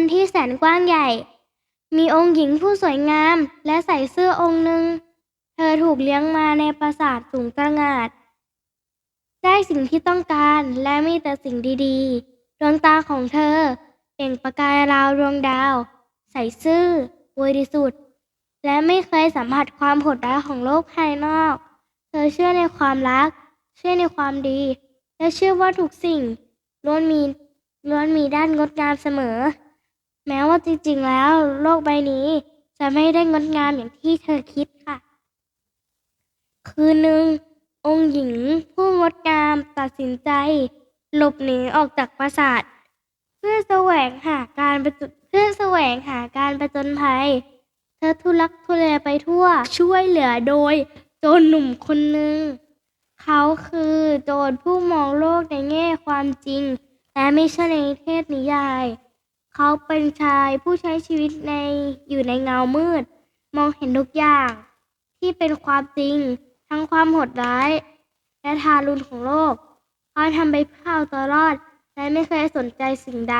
นที่แสนกว้างใหญ่ มีองค์หญิงผู้สวยงามและใส่เสื้อองค์หนึ่ง เธอถูกเลี้ยงมาในปราสาทสูงตระหง่านได้สิ่งที่ต้องการและมีแต่สิ่งดีๆ ดวงตาของเธอเปล่งประกายราวดวงดาว ใส่ซื่อบริสุทธิ์ และไม่เคยสัมผัสความโหดร้ายของโลกภายนอก เธอเชื่อในความรัก เชื่อในความดี และเชื่อว่าทุกสิ่งล้วนมีล้วนมีด้านงดงามเสมอ แม้ว่าจริงๆแล้วโลกใบนี้จะไม่ได้งดงามอย่างที่เธอคิดค่ะ คืนหนึ่ง องค์หญิงผู้งดงามตัดสินใจ หลบหนีออกจากปราสาท เพื่อแสวงหาการประจนเพื่อแสวงหาการประจนภัย เธอทุลักทุเลไปทั่วช่วยเหลือโดยโจรหนุ่มคนหนึ่ง เขาคือโจรผู้มองโลกในแง่ความจริง และไม่ใช่ในเทศนิยาย เขาเป็นชายผู้ใช้ชีวิตในอยู่ในเงามืด มองเห็นทุกอย่าง ที่เป็นความจริง ทั้งความโหดร้าย และทารุณของโลกเขาทำไปเพื่อเอาตัวรอด และไม่เคยสนใจสิ่งใด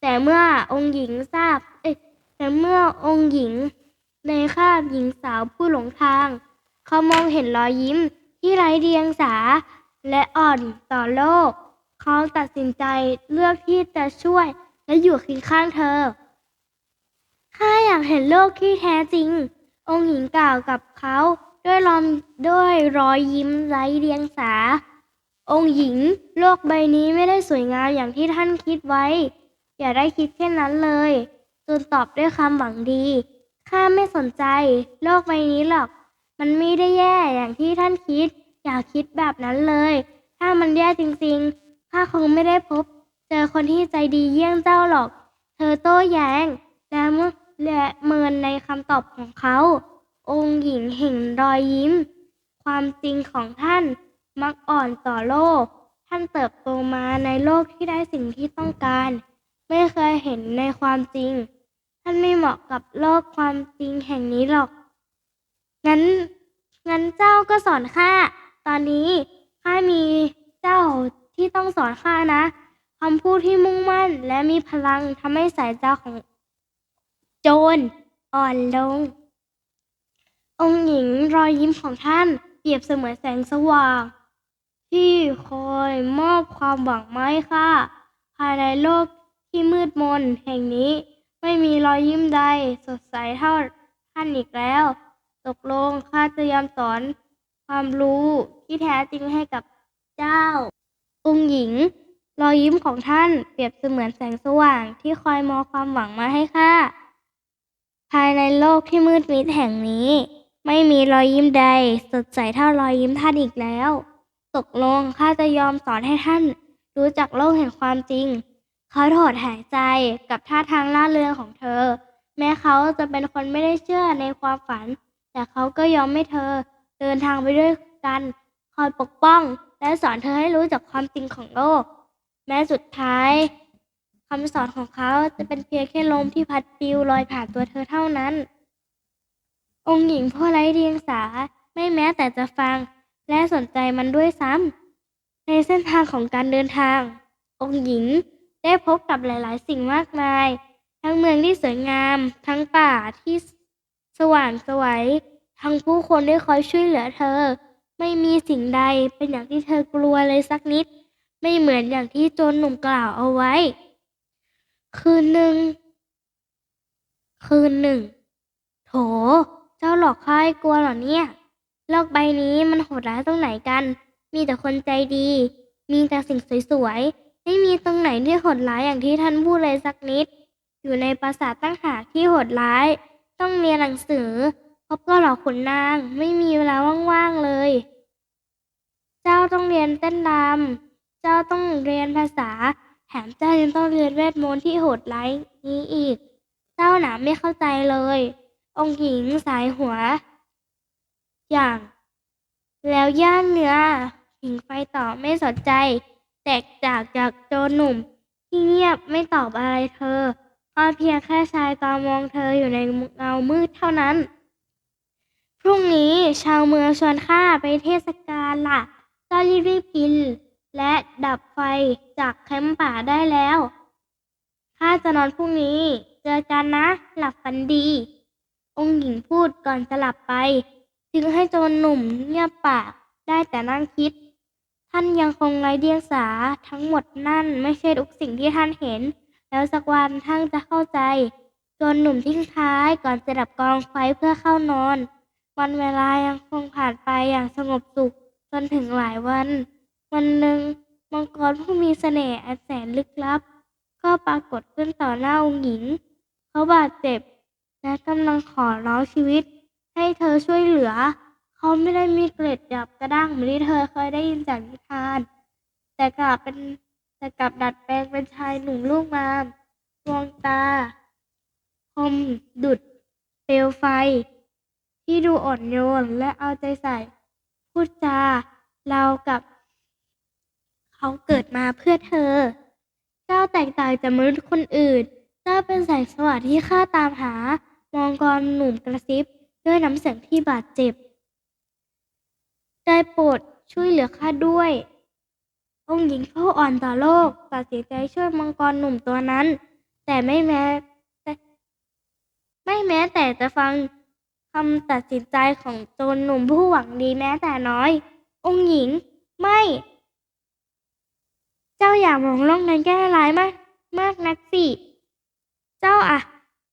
แต่เมื่อองค์หญิงทราบเอ้ยแต่เมื่อองค์หญิง ในคาบหญิงสาวผู้หลงทาง เขามองเห็นรอยยิ้มที่ไร้เดียงสาและอ่อนต่อโลก เขาตัดสินใจเลือกที่จะช่วย และอยู่เคียงข้างเธอ ข้าอยากเห็นโลกที่แท้จริง องค์หญิงกล่าวกับเขาด้วยรอมด้วยรอยยิ้มไร้เดียงสา องค์หญิง โลกใบนี้ไม่ได้สวยงามอย่างที่ท่านคิดไว้ อย่าได้คิดแค่นั้นเลยจนตอบด้วยคำหวังดีข้าไม่สนใจ โลกใบนี้หรอก มันไม่ได้แย่อย่างที่ท่านคิด อย่าคิดแบบนั้นเลย ถ้ามันแย่จริงๆข้าคงไม่ได้พบ เจอคนที่ใจดีเยี่ยงเจ้าหรอก เธอโต้แย้ง และเมื่อและเมินในคำตอบของเขา องค์หญิงเห็นรอยยิ้ม ความจริงของท่านมักอ่อนต่อโลก ท่านเติบโตมาในโลกที่ได้สิ่งที่ต้องการ ไม่เคยเห็นในความจริง ท่านไม่เหมาะกับโลกความจริงแห่งนี้หรอก งั้น งั้นเจ้าก็สอนข้า ตอนนี้ข้ามีเจ้าที่ต้องสอนข้านะ คำพูดที่มุ่งมั่นและมีพลังทำให้สายตาของโจรอ่อนลง องค์หญิงรอยยิ้มของท่านเปรียบเสมือนแสงสว่าง ที่คอยมอบความหวังมาให้ข้าภายในโลกที่มืดมนแห่งนี้ไม่มีรอยยิ้มใดสดใสเท่าท่านอีกแล้ว ตกลงข้าจะยอมสอนความรู้ที่แท้จริงให้กับเจ้า องค์หญิง รอยยิ้มของท่านเปรียบเสมือนแสงสว่างที่คอยมอความหวังมาให้ข้า ภายในโลกที่มืดมิดแห่งนี้ ไม่มีรอยยิ้มใด สดใสเท่ารอยยิ้มท่านอีกแล้ว ตกลงข้าจะยอมสอนให้ท่าน รู้จักโลกแห่งความจริง เขาถอดหายใจกับท่าทางล่าเริงของเธอ แม้เขาจะเป็นคนไม่ได้เชื่อในความฝัน แต่เขาก็ยอมให้เธอ เดินทางไปด้วยกัน คอยปกป้อง และสอนเธอให้รู้จักความจริงของโลก แม้สุดท้ายคำสอนของเขาจะเป็นเพียงแค่ลมที่พัดปลิวลอยผ่านตัวเธอเท่านั้น องค์หญิงผู้ไร้เดียงสาไม่แม้แต่จะฟังและสนใจมันด้วยซ้ำในเส้นทางของการเดินทาง องค์หญิงได้พบกับหลาย ๆ สิ่งมากมาย ทั้งเมืองที่สวยงาม ทั้งป่าที่สว่างสวยทั้งผู้คนที่คอยช่วยเหลือเธอ ไม่มีสิ่งใดเป็นอย่างที่เธอกลัวเลยสักนิด ไม่เหมือนอย่างที่โจรหนุ่มกล่าวเอาไว้ คืนหนึ่ง คืนหนึ่ง โถ เจ้าหลอกข้าให้กลัวเหรอเนี่ยโลกใบนี้มันโหดร้ายตรงไหนกัน มีแต่คนใจดี มีแต่สิ่งสวยๆ ไม่มีตรงไหนที่โหดร้ายอย่างที่ท่านพูดเลยสักนิด อยู่ในปราสาทตั้งหากที่โหดร้าย ต้องเรียนหนังสือพบก็หลอกขุนนาง ไม่มีเวลาว่างๆเลย เจ้าต้องเรียนเต้นรำ จ้าต้องเรียนภาษา แถมเจ้ายังต้องเรียนเวทมนต์ที่โหดร้ายนี้อีก เจ้าหนาไม่เข้าใจเลย องค์หญิงสายหัว อย่าง แล้วย่างเนื้อหิงไฟต่อไม่สนใจ แตกจากจากโจรหนุ่ม ที่เงียบไม่ตอบอะไรเธอก็เพียงแค่ชายตามองเธออยู่ในเงามืดเท่านั้น พรุ่งนี้ชาวเมืองชวนข้าไปเทศกาลล่ะก็รีบๆกิน และดับไฟจากแคมป์ป่าได้แล้วข้าจะนอนพรุ่งนี้ เจอกันนะ หลับฝันดี องค์หญิงพูดก่อนจะหลับไป จึงให้โจรหนุ่มเงียบปากได้แต่นั่งคิด ท่านยังคงไร้เดียงสาทั้งหมดนั่นไม่ใช่ทุกสิ่งที่ท่านเห็น แล้วสักวันท่านจะเข้าใจจรหนุ่มทิ้งท้ายก่อนจะดับกองไฟเพื่อเข้านอน วันเวลายังคงผ่านไปอย่างสงบสุขจนถึงหลายวัน วันหนึ่งมังกรผู้มีเสน่ห์อันแสนลึกลับ ก็ปรากฏขึ้นต่อหน้าองค์หญิง เขาบาดเจ็บ และกำลังขอร้องชีวิต ให้เธอช่วยเหลือ เขาไม่ได้มีเกล็ดดับกระด้างเหมือนที่เธอเคยได้ยินจากนิทาน แต่กลับเป็นแต่กลับดัดแปลงเป็นชายหนุ่มลูกงามดวงตา คมดุดเปลวไฟ ที่ดูอ่อนโยนและเอาใจใส่ พูดจาเรากับ เขาเกิดมาเพื่อเธอ เจ้าแตกต่างจากมนุษย์คนอื่น เจ้าเป็นแสงสว่างที่ข้าตามหา มองกรหนุ่มกระซิบ ด้วยน้ำเสียงที่บาดเจ็บ ได้โปรดช่วยเหลือข้าด้วย องค์หญิงผู้อ่อนต่อโลกตัดสินใจช่วยมังกรหนุ่มตัวนั้น แต่ไม่แม้แต่ไม่แม้แต่จะฟังคำตัดสินใจของโจรหนุ่มผู้หวังดีแม้แต่น้อย องค์หญิงไม่ เจ้าอย่ามองโลกนั้นแก้ร้ายมาก มากนักสิ เจ้าอะ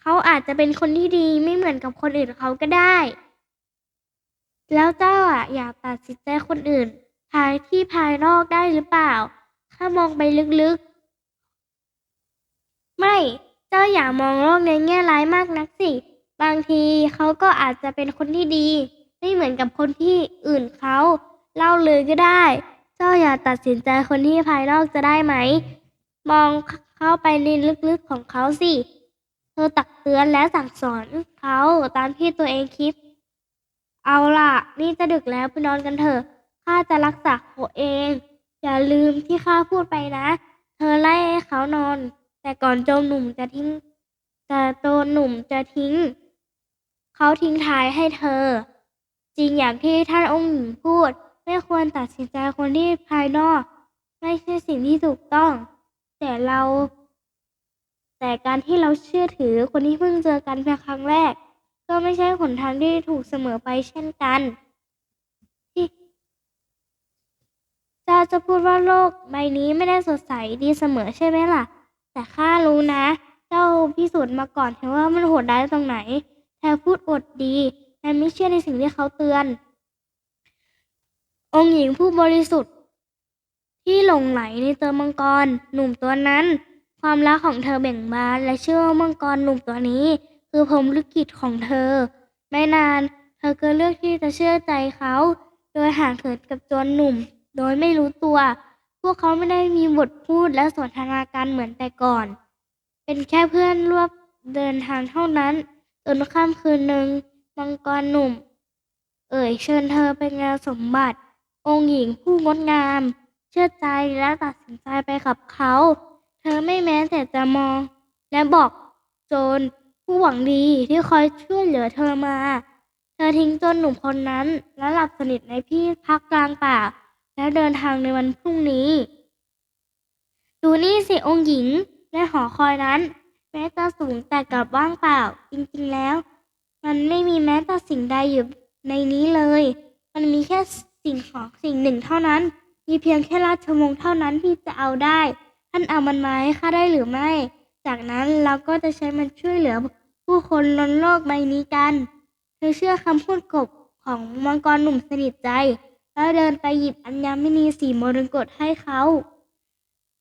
เขาอาจจะเป็นคนที่ดีไม่เหมือนกับคนอื่นเขาก็ได้ แล้วเจ้าอะอยากตัดสินใจคนอื่น ภายที่ภายนอกได้หรือเปล่าข้ามองไปลึกๆ ไม่ เจ้าอย่ามองโลกในแง่ร้ายมากนักสิ บางทีเขาก็อาจจะเป็นคนที่ดี ไม่เหมือนกับคนที่อื่นเขาเล่าเลยก็ได้ เจ้าอย่าตัดสินใจคนที่ภายนอกจะได้ไหม มองเข้าไปในลึกๆของเขาสิ เธอตักเตือนและสั่งสอนเขาตามที่ตัวเองคิด เอาล่ะ นี่จะดึกแล้วไปนอนกันเถอะ ข้าจะรักษาเขาเอง อย่าลืมที่ข้าพูดไปนะ เธอไล่เขานอน แต่ก่อนโจรหนุ่มจะทิ้ง แต่โจรหนุ่มจะทิ้ง เขาทิ้งท้ายให้เธอ จริงอย่างที่ท่านองค์หญิงพูด ไม่ควรตัดสินใจคนที่ภายนอก ไม่ใช่สิ่งที่ถูกต้อง แต่เรา แต่การที่เราเชื่อถือคนที่เพิ่งเจอกันเพียงครั้งแรก ก็ไม่ใช่หนทางที่ถูกเสมอไปเช่นกันที่เจ้าจะพูดว่าโลกใบนี้ไม่ได้สดใสดีเสมอใช่ไหมล่ะ แต่ข้ารู้นะ เจ้าพิสูจน์มาก่อนเห็นว่ามันโหดร้ายตรงไหนแทนพูดอดดีและไม่เชื่อในสิ่งที่เขาเตือน องค์หญิงผู้บริสุทธิ์ ที่หลงไหลในตัวมังกรหนุ่มตัวนั้น ความรักของเธอเบ่งบานและเชื่อว่ามังกรหนุ่มตัวนี้ คือพรมลิขิตของเธอ ไม่นาน เธอก็เลือกที่จะเชื่อใจเขา โดยห่างเหินกับจรหนุ่ม โดยไม่รู้ตัว พวกเขาไม่ได้มีบทพูดและสนทนาการเหมือนแต่ก่อน เป็นแค่เพื่อนร่วมเดินทางเท่านั้นจนค่ำคืนหนึ่งมังกรหนุ่ม เอ่ยเชิญเธอไปงานสมบัติ องค์หญิงผู้งดงาม เชื่อใจและตัดสินใจไปกับเขา เธอไม่แม้แต่จะมอง และบอกโจรผู้หวังดีที่คอยช่วยเหลือเธอมา เธอทิ้งโจรหนุ่มคนนั้น และหลับสนิทในที่พักกลางป่า และเดินทางในวันพรุ่งนี้ ดูนี่สิองค์หญิงและหอคอยนั้น แม้จะสูงแต่กลับว่างเปล่า จริงๆแล้ว มันไม่มีแม้แต่สิ่งใดอยู่ในนี้เลย มันมีแค่ สิ่งของสิ่งหนึ่งเท่านั้น มีเพียงแค่ราชวงศ์เท่านั้นที่จะเอาได้ ท่านเอามันมาให้ข้าได้หรือไม่ จากนั้นเราก็จะใช้มันช่วยเหลือผู้คนล้นโลกใบนี้กัน เธอเชื่อคำพูดกบของมังกรหนุ่มสนิทใจ แล้วเดินไปหยิบอัญมณีสีมรกตให้เขา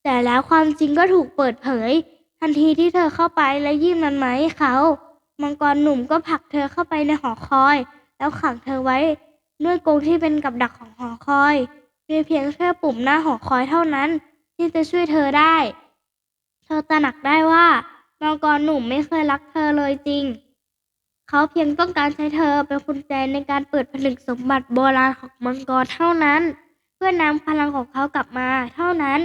แต่แล้วความจริงก็ถูกเปิดเผย ทันทีที่เธอเข้าไปและยื่นมันมาให้เขา มังกรหนุ่มก็ผลักเธอเข้าไปในหอคอย แล้วขังเธอไว้ ด้วยกรงที่เป็นกับดักของหอคอย มีเพียงแค่ปุ่มหน้าหอคอยเท่านั้น ที่จะช่วยเธอได้ เธอตระหนักได้ว่ามังกรหนุ่มไม่เคยรักเธอเลยจริง เขาเพียงต้องการใช้เธอเป็นกุญแจในการเปิดผนึกสมบัติโบราณของมังกรเท่านั้น เพื่อนำพลังของเขากลับมา เท่านั้น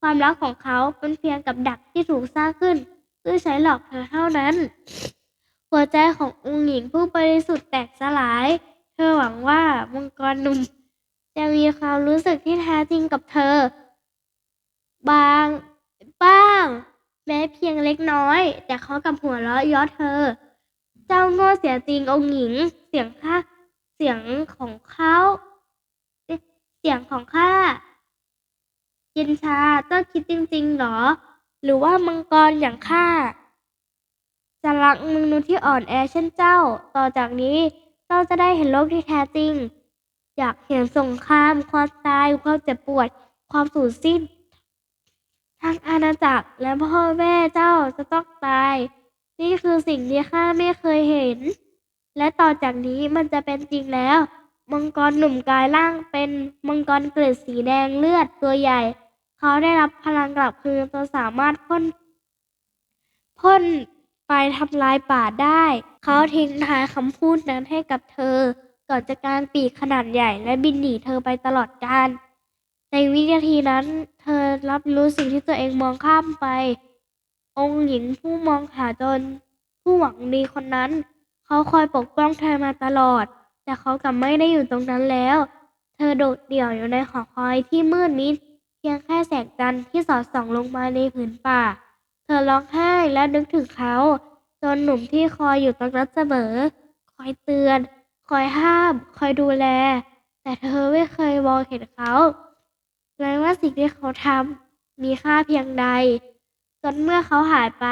ความรักของเขาเป็นเพียงกับดักที่ถูกสร้างขึ้นเพื่อใช้หลอกเธอเท่านั้น หัวใจขององค์หญิงผู้บริสุทธิ์แตกสลาย ธอหวังว่ามังกรหนุ่มจะมีความรู้สึกที่แท้จริงกับเธอ บางบ้าง แม้เพียงเล็กน้อย แต่เขากับหัวเราะย้อเธอ เจ้าโง่เสียจริงองหญิง เสียงข้าเสียงของเขาเสียงของข้าเย็นชาเจ้าคิดจริงๆหรอ หรือว่ามังกรอย่างข้าจะรักมนุษย์ที่อ่อนแอเช่นเจ้า ต่อจากนี้ เจ้าจะได้เห็นโลกที่แท้จริง อยากเห็นสงคราม ความตาย ความเจ็บปวด ความสูญสิ้น ทั้งอาณาจักรและพ่อแม่เจ้าจะต้องตาย นี่คือสิ่งที่ข้าไม่เคยเห็น และต่อจากนี้มันจะเป็นจริงแล้ว มังกรหนุ่มกายร่างเป็นมังกรเกล็ดสีแดงเลือดตัวใหญ่ เขาได้รับพลังกลับคืนจนสามารถพ่นพ่น ไฟทำลายป่าได้ เขาทิ้งท้ายคำพูดนั้นให้กับเธอ ก่อนจะกางปีกขนาดใหญ่และบินหนีเธอไปตลอดกาลในวินาทีนั้น เธอรับรู้สิ่งที่ตัวเองมองข้ามไป องค์หญิงผู้มองหาจน ผู้หวังดีคนนั้น เขาคอยปกป้องเธอมาตลอด แต่เขากลับไม่ได้อยู่ตรงนั้นแล้ว เธอโดดเดี่ยวอยู่ในหอคอยที่มืดมิดเพียงแค่แสงจันทร์ที่สอดส่องลงมาในผืนป่า ธอร้องไห้และนึกถึงเขา จนหนุ่มที่คอยอยู่ตรงนั้นเสมอ คอยเตือน คอยห้าม คอยดูแล แต่เธอไม่เคยมองเห็นเขาเลยว่าสิ่งที่เขาทำมีค่าเพียงใด จนเมื่อเขาหายไป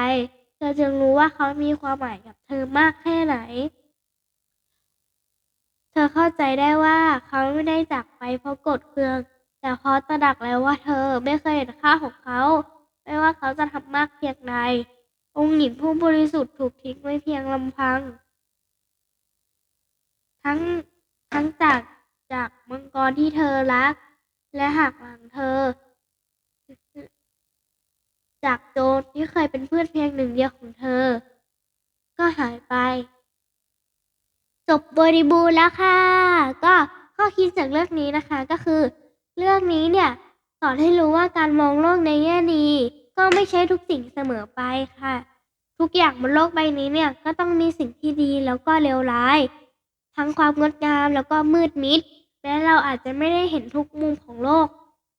เธอจึงรู้ว่าเขามีความหมายกับเธอมากแค่ไหน เธอเข้าใจได้ว่าเขาไม่ได้จากไปเพราะกดเคือง แต่เพราะตระหนักแล้วว่าเธอไม่เคยเห็นค่าของเขา ไม่ว่าเขาจะทำมากเพียงใดองค์หญิงผู้บริสุทธิ์ถูกทิ้งไว้เพียงลำพัง ทั้งทั้งจากจากมังกรที่เธอรัก และหักหลังเธอ จากโจรที่เคยเป็นเพื่อนเพียงหนึ่งเดียวของเธอ ก็หายไป จบบริบูรณ์แล้วค่ะ ก็ข้อคิดจากเรื่องนี้นะคะก็คือ เรื่องนี้เนี่ย สอนให้รู้ว่าการมองโลกในแง่ดี ก็ไม่ใช่ทุกสิ่งเสมอไปค่ะ ทุกอย่างบนโลกใบนี้เนี่ยก็ต้องมีสิ่งที่ดีแล้วก็เลวร้าย ทั้งความงดงามแล้วก็มืดมิดแม้เราอาจจะไม่ได้เห็นทุกมุมของโลก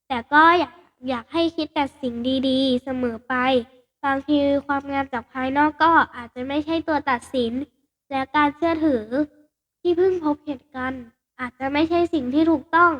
แต่ก็อยากอยากให้คิดแต่สิ่งดีๆ เสมอไป บางทีความงามจากภายนอกก็อาจจะไม่ใช่ตัวตัดสิน และการเชื่อถือที่เพิ่งพบเห็นกัน อาจจะไม่ใช่สิ่งที่ถูกต้อง